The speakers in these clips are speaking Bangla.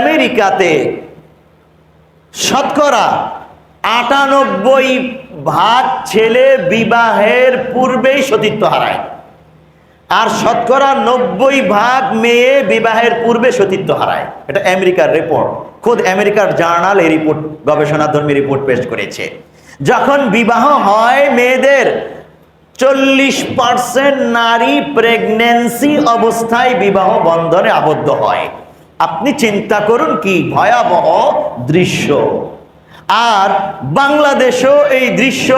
আমেরিকাতে শতকরা আটানব্বই ভাগ ছেলে বিবাহের পূর্বেই সতীত্ব হারায়। আর শতকরা নব্বই ভাগ মেয়ে বিবাহের পূর্বে সতীত্ব হারায়। এটা আমেরিকার রিপোর্ট। খোদ আমেরিকার জার্নাল এই রিপোর্ট, গবেষণাধর্মী রিপোর্ট পেশ করেছে। যখন বিবাহ হয়, মেয়েদের চল্লিশ পার্সেন্ট নারী প্রেগনেন্সি অবস্থায় বিবাহ বন্ধনে আবদ্ধ হয়। আপনি চিন্তা করুন কি ভয়াবহ দৃশ্য। আর বাংলাদেশেও এই দৃশ্য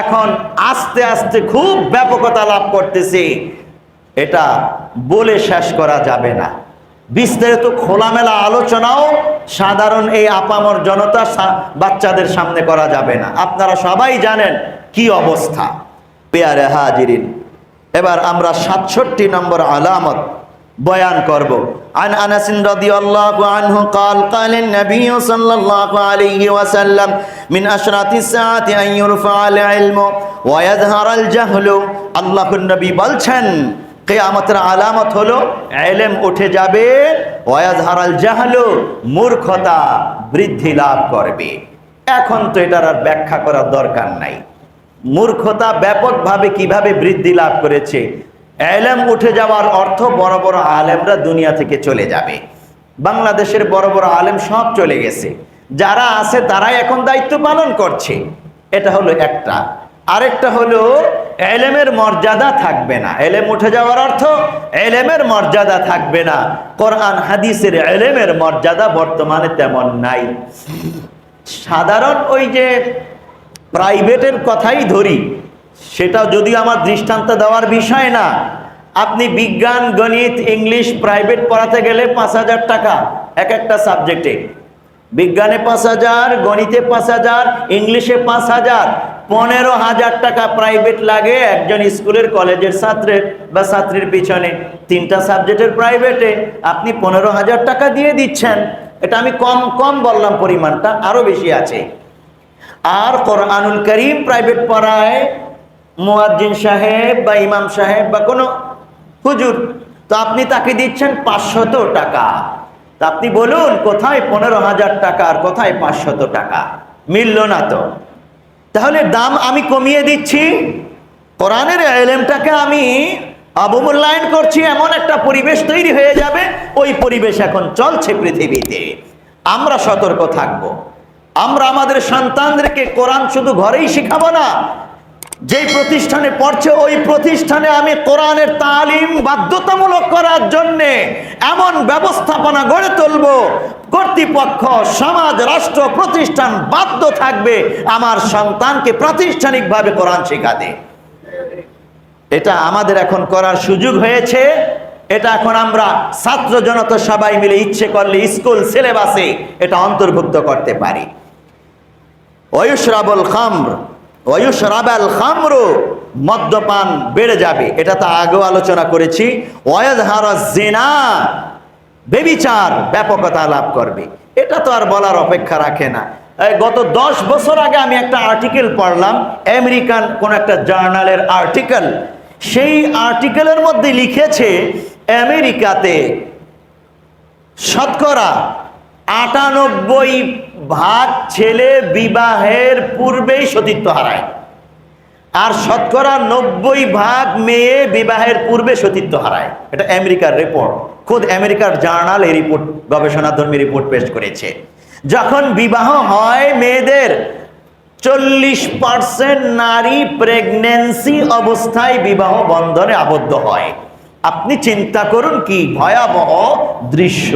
এখন আস্তে আস্তে খুব ব্যাপকতা লাভ করতেছে। এটা বলে শেষ করা যাবে না। বিস্তারিত খোলামেলা আলোচনাও সাধারণ এই আপামর জনতা বাচ্চাদের সামনে করা যাবে না। আপনারা সবাই জানেন কি অবস্থা। পেয়ারে হাজিরিন। এবার আমরা সাতষট্টি নম্বর আলামত বয়ান করব عن انس رضي الله عنه قال قال النبي صلى الله عليه وسلم من اشراط الساعه ان يرفع العلم ويظهر الجهل আল্লাহ নবী বলছেন কেয়ামতের আলামত হলো এলেম উঠে যাবে ওয়াজহারাল জাহলু মূর্খতা বৃদ্ধি লাভ করবে এখন তো এটার আর ব্যাখ্যা করার দরকার নাই মূর্খতা ব্যাপকভাবে কিভাবে বৃদ্ধি লাভ করেছে এলেম উঠে যাওয়ার অর্থ বড় বড় আলেমরা দুনিয়া থেকে চলে যাবে। বাংলাদেশের বড় বড় আলেম সব চলে গেছে। যারা আছে তারাই এখন দায়িত্ব পালন করছে। এটা হলো একটা। আরেকটা হলো, এলেমের মর্যাদা থাকবে না। এলেম উঠে যাওয়ার অর্থ, এলেমের মর্যাদা থাকবে না। কোরআন, হাদিসের এলেমের মর্যাদা বর্তমানে তেমন নাই। সাধারণ ওই যে প্রাইভেটের কথাই ধরি সেটা যদি আমার দৃষ্টান্ত দেওয়ার বিষয় না, আপনি বিজ্ঞান, গণিত, ইংলিশ প্রাইভেট পড়াতে গেলে পাঁচ হাজার টাকা এক একটা সাবজেক্টে বিজ্ঞানে পাঁচ হাজার, গণিতে পাঁচ হাজার, ইংলিশে পাঁচ হাজার, পনেরো হাজার টাকা প্রাইভেট লাগে একজন স্কুলের কলেজের ছাত্রের বা ছাত্রীর পিছনে। তিনটা সাবজেক্টের প্রাইভেটে আপনি পনেরো হাজার টাকা দিয়ে দিচ্ছেন। এটা আমি কম কম বললাম পরিমাণটা, আরও বেশি আছে। আর কোরআনুল করিম প্রাইভেট পড়ায় মুয়াজ্জিন সাহেব বা ইমাম সাহেব বা কোনো হুজুর, তো আপনি তাকে দিচ্ছেন পাঁচশত টাকা। তা আপনি বলুন, কোথায় পনেরো হাজার টাকা আর কোথায় পাঁচশত টাকা? মিলল না তো। তাহলে দাম আমি কমিয়ে দিচ্ছি। কোরআনের এলেমটাকে আমি অবমূল্যায়ন করছি, এমন একটা পরিবেশ তৈরি হয়ে যাবে, ওই পরিবেশ এখন চলছে পৃথিবীতে। আমরা সতর্ক থাকব। আমরা আমাদের সন্তানদেরকে কোরআন শুধু ঘরেই শিখাবো না যেই প্রতিষ্ঠানে পড়ছে, ওই প্রতিষ্ঠানে আমি কোরআনের তালিম বাধ্যতামূলক করার জন্য এমন ব্যবস্থাপনা গড়ে তুলব, কর্তৃপক্ষ, সমাজ, রাষ্ট্র, প্রতিষ্ঠান বাধ্য থাকবে, আমার সন্তানকে প্রাতিষ্ঠানিকভাবে কোরআন শেখাতে। এটা আমাদের এখন করার সুযোগ হয়েছে। এটা এখন আমরা ছাত্র জনতা সবাই মিলে ইচ্ছে করলে স্কুল, সিলেবাসে এটা অন্তর্ভুক্ত করতে পারি। ওয়ুশরাবুল খামর ওয়ুশরাবাল খামরু মদ্যপান বেড়ে যাবে। এটা তো আগেও আলোচনা করেছি। ওয়াজহার জিনা বেবিচার ব্যাপকতা লাভ করবে। এটা তো আর বলার অপেক্ষা রাখে না। গত দশ বছর আগে আমি একটা আর্টিকেল পড়লাম, আমেরিকান কোন একটা জার্নালের আর্টিকেল। সেই আর্টিকেলের মধ্যে লিখেছে, আমেরিকাতে শতকরা আটানব্বই ভাগ ছেলে বিবাহের পূর্বেই সতীত্ব হারায়। আর শতকরা নব্বই ভাগ মেয়ে বিবাহের পূর্বে সতীত্ব হারায়। এটা আমেরিকার রিপোর্ট। খোদ আমেরিকার জার্নাল এই রিপোর্ট, গবেষণাধর্মী রিপোর্ট পেশ করেছে। যখন বিবাহ হয়, মেয়েদের চল্লিশ পার্সেন্ট নারী প্রেগনেন্সি অবস্থায় বিবাহ বন্ধনে আবদ্ধ হয়। আপনি চিন্তা করুন কি ভয়াবহ দৃশ্য।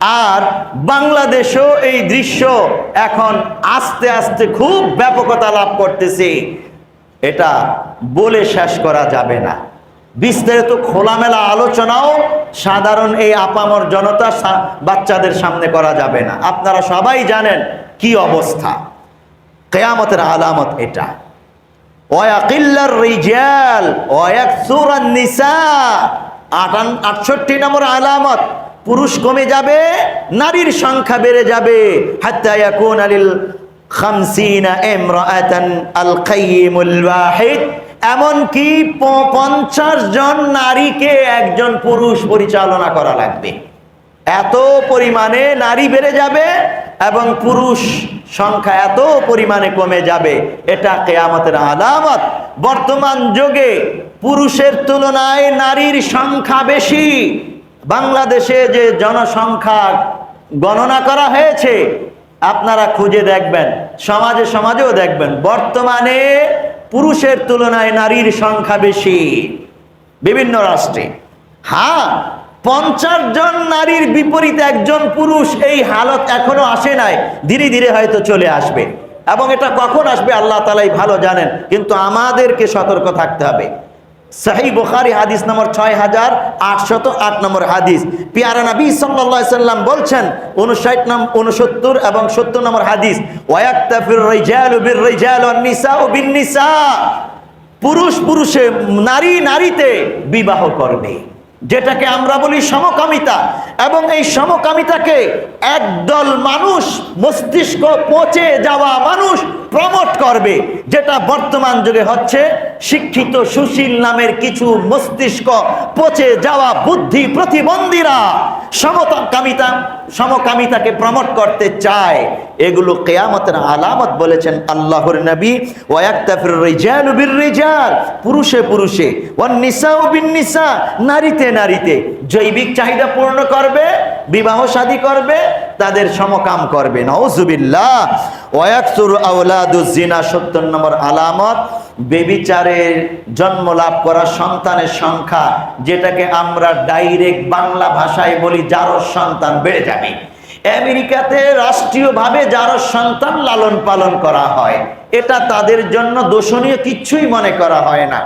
আর বাংলাদেশেও এই দৃশ্য এখন আস্তে আস্তে খুব ব্যাপকতা লাভ করতেছে। এটা বলে শেষ করা যাবে না। বিস্তারিত খোলামেলা আলোচনাও সাধারণ এই আপামর জনতা বাচ্চাদের সামনে করা যাবে না। আপনারা সবাই জানেন কি অবস্থা। কেয়ামতের আলামত এটা। আটান, আটষট্টি নম্বর আলামত। পুরুষ কমে যাবে, নারীর সংখ্যা বেড়ে যাবে। কাইয়িমুল ওয়াহিদ। এমনকি পঞ্চাশ জন নারীকে একজন পুরুষ পরিচালনা করা লাগবে। এত পরিমাণে নারী বেড়ে যাবে এবং পুরুষ সংখ্যা এত পরিমাণে কমে যাবে, এটা কেয়ামতের আলামত। বর্তমান যুগে পুরুষের তুলনায় নারীর সংখ্যা বেশি বাংলাদেশে যে জনসংখ্যা গণনা করা হয়েছে, আপনারা খুঁজে দেখবেন, সমাজে সমাজেও দেখবেন, বর্তমানে পুরুষের তুলনায় নারীর সংখ্যা বেশি বিভিন্ন রাষ্ট্রে। হ্যাঁ পঞ্চাশ জন নারীর বিপরীতে একজন পুরুষ এই হালত এখনও আসে নাই, ধীরে ধীরে হয়তো চলে আসবে। এবং এটা কখন আসবে, আল্লাহ তালাই ভালো জানেন, কিন্তু আমাদেরকে সতর্ক থাকতে হবে। সাহি বুখারি হাদিস নম্বর ছয় হাজার আটশত আট নম্বর হাদিস। পিয়ারা নবী সাল্লাহ সাল্লাম বলছেন, উনষাট নাম, উনসত্তর এবং সত্তর নম্বর হাদিস পুরুষ পুরুষে নারী নারীতে বিবাহ করবে, যেটাকে আমরা বলি সমকামিতা। এবং এই সমকামিতাকে একদল মানুষ, মস্তিষ্ক পচে যাওয়া মানুষ প্রমোট করবে, যেটা বর্তমান যুগে হচ্ছে শিক্ষিত সুশীল নামের কিছু মস্তিষ্ক পচে যাওয়া বুদ্ধি প্রতিবন্ধীরা সমকামিতা, সমকামিতাকে প্রমোট করতে চায়। এগুলো কেয়ামতের আলামত বলেছেন আল্লাহর নবী। রিজাল পুরুষে পুরুষে। নিসা নারীতে নারীতে। জৈবিক চাহিদা পূর্ণ করবে, বিবাহ শাদী করবে তাদের সমকাম করবে। জিনা, সত্তর নম্বর আলামত। বেবিচারের জন্ম লাভ করা সন্তানের সংখ্যা, যেটাকে আমরা ডাইরেক্ট বাংলা ভাষায় বলি যারো সন্তান, বেড়ে যাবে। আমেরিকাতে রাষ্ট্রীয়ভাবে যারো সন্তান লালন পালন করা হয়। এটা তাদের জন্য দোষণীয় কিচ্ছুই মনে করা হয় না।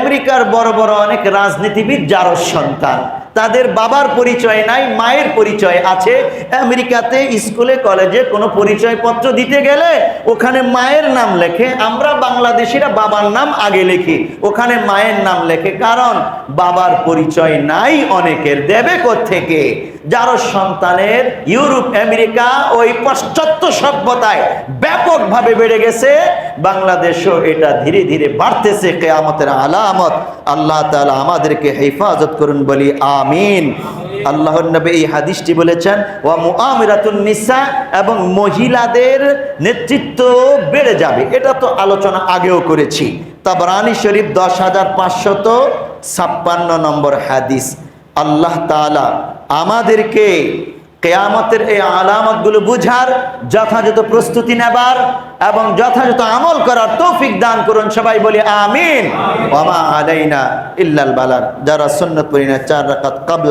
আমেরিকার বড় বড় অনেক রাজনীতিবিদ যারো সন্তান। তাদের বাবার পরিচয় নাই, মায়ের পরিচয় আছে। আমেরিকাতে স্কুলে, কলেজে কোনো পরিচয়পত্র দিতে গেলে ওখানে মায়ের নাম লেখে। আমরা বাংলাদেশিরা বাবার নাম আগে লিখি। ওখানে মায়ের নাম লেখে। কারণ বাবার পরিচয় নাই, অনেকের। দেবে থেকে যার সন্তানের ইউরোপ, আমেরিকা ওই পাশ্চাত্য সভ্যতায় ব্যাপকভাবে বেড়ে গেছে। বাংলাদেশও এটা ধীরে ধীরে বাড়তেছে, কেয়ামতের আলামত। আল্লাহ তাআলা আমাদেরকে হেফাজত করুন বলি, আমিন। আল্লাহর নবী এই হাদিসটি বলেছেন, ওয়া মুআমিরাতুন নিসা এবং মহিলাদের নেতৃত্ব বেড়ে যাবে। এটা তো আলোচনা আগেও করেছি। তাবরানি শরীফ দশ হাজার পাঁচশত ছাপ্পান্ন নম্বর হাদিস। আল্লাহ তাআলা আমাদেরকে কেয়ামতের এই আলামতগুলো বুঝার যথাযথ প্রস্তুতি নেবার এবং যথাযথ আমল করার তৌফিক দান করুন। সবাই বলি আমিন। ওমা আলাইনা ইল্লাল বালার যারা সুন্নত পরিণয় চার রাকাত কাবলা